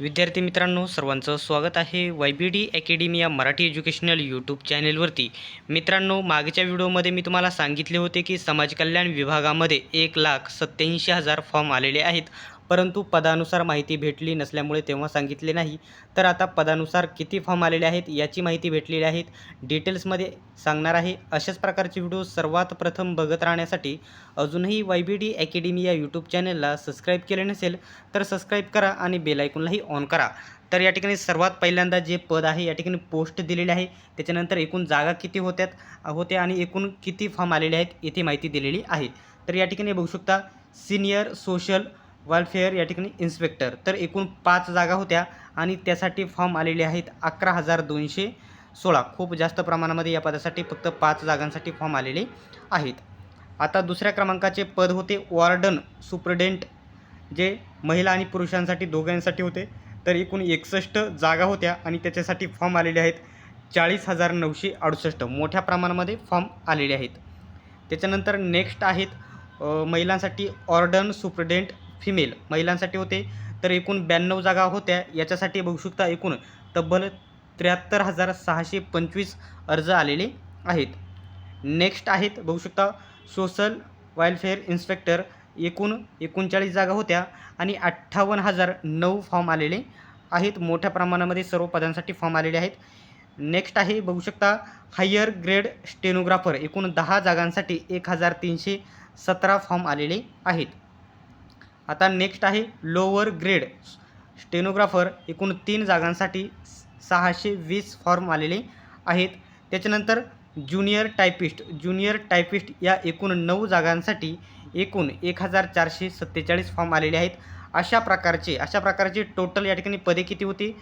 विद्यार्थी मित्रांनो सर्वांचं स्वागत आहे वाय बी डी अकॅडमी या मराठी एज्युकेशनल यूट्यूब चॅनेलवरती. मित्रांनो मागच्या व्हिडिओमध्ये मी तुम्हाला सांगितले होते की समाज कल्याण विभागामध्ये एक लाख सत्त्याऐंशी हजार फॉर्म आलेले आहेत. परंतु पदानुसार माहिती भेटली नसल्यामुळे तेव्हा सांगितले नाही. तर आता पदानुसार किती फॉर्म आलेले आहेत याची माहिती भेटलेली आहेत डिटेल्समध्ये सांगणार आहे. अशाच प्रकारचे व्हिडिओ सर्वात प्रथम बघत राहण्यासाठी अजूनही वाय बी डी अकॅडमी या यूट्यूब चॅनलला सबस्क्राईब केले नसेल तर सबस्क्राईब करा आणि बेलायकॉनलाही ऑन करा. तर या ठिकाणी सर्वात पहिल्यांदा जे पद आहे या ठिकाणी पोस्ट दिलेले आहे. त्याच्यानंतर एकूण जागा किती होत्यात होत्या आणि एकूण किती फॉर्म आलेले आहेत येथे माहिती दिलेली आहे. तर या ठिकाणी बघू शकता सिनियर सोशल वेलफेअर या ठिकाणी इन्स्पेक्टर तर एकूण पाच जागा होत्या आणि त्यासाठी फॉर्म आलेले आहेत अकरा हजार दोनशे सोळा. खूप जास्त प्रमाणामध्ये या पदासाठी फक्त पाच जागांसाठी फॉर्म आलेले आहेत. आता दुसऱ्या क्रमांकाचे पद होते वॉर्डन सुप्रडेंट जे महिला आणि पुरुषांसाठी दोघांसाठी होते. तर एकूण एकसष्ट जागा होत्या आणि त्याच्यासाठी फॉर्म आलेले आहेत चाळीस हजार नऊशे अडुसष्ट. मोठ्या प्रमाणामध्ये फॉर्म आलेले आहेत. त्याच्यानंतर नेक्स्ट आहेत महिलांसाठी ऑर्डन सुप्रडेंट फिमेल महिलांसाठी होते. तर एकूण ब्याण्णव जागा होत्या. याच्यासाठी बघू शकता एकूण तब्बल त्र्याहत्तर हजार सहाशे पंचवीस अर्ज आलेले आहेत. नेक्स्ट आहेत बघू शकता सोशल वेलफेअर इन्स्पेक्टर एकूण एकोणचाळीस जागा होत्या आणि अठ्ठावन्न हजार नऊ फॉर्म आलेले आहेत. मोठ्या प्रमाणामध्ये सर्व पदांसाठी फॉर्म आलेले आहेत. नेक्स्ट आहे बघू शकता हायर ग्रेड स्टेनोग्राफर एकूण दहा जागांसाठी एक हजार तीनशे सतरा फॉर्म आलेले आहेत. आता नेक्स्ट आहे लोअर ग्रेड स्टेनोग्राफर एकूण तीन जागांसाठी सहाशे वीस फॉर्म आलेले आहेत. त्याच्यानंतर ज्युनियर टायपिस्ट ज्युनियर टायपिस्ट या एकूण नऊ जागांसाठी एकूण एक हजार चारशे सत्तेचाळीस फॉर्म आलेले आहेत. अशा प्रकारचे अशा प्रकारचे टोटल या ठिकाणी पदे किती होती?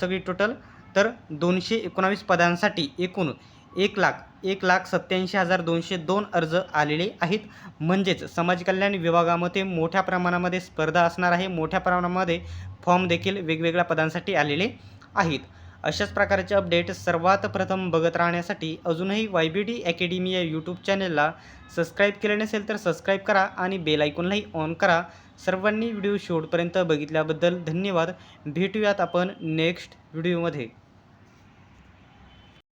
सगळी टोटल तर दोनशे एकोणावीस पदांसाठी एकूण एक लाख एक लाख सत्त्याऐंशी हजार दोनशे दोन अर्ज आलेले आहेत. म्हणजेच समाज कल्याण विभागामध्ये मोठ्या प्रमाणामध्ये स्पर्धा असणार आहे. मोठ्या प्रमाणामध्ये फॉर्म देखील वेगवेगळ्या पदांसाठी आलेले आहेत. अशाच प्रकारचे अपडेट सर्वात प्रथम बघत राहण्यासाठी अजूनही वाय बी डी अकॅडमी या यूट्यूब चॅनलला सबस्क्राईब केले नसेल तर सबस्क्राईब करा आणि बेल आयकॉनलाही ऑन करा. सर्वांनी व्हिडिओ शेवटपर्यंत बघितल्याबद्दल धन्यवाद. भेटूयात आपण नेक्स्ट व्हिडिओमध्ये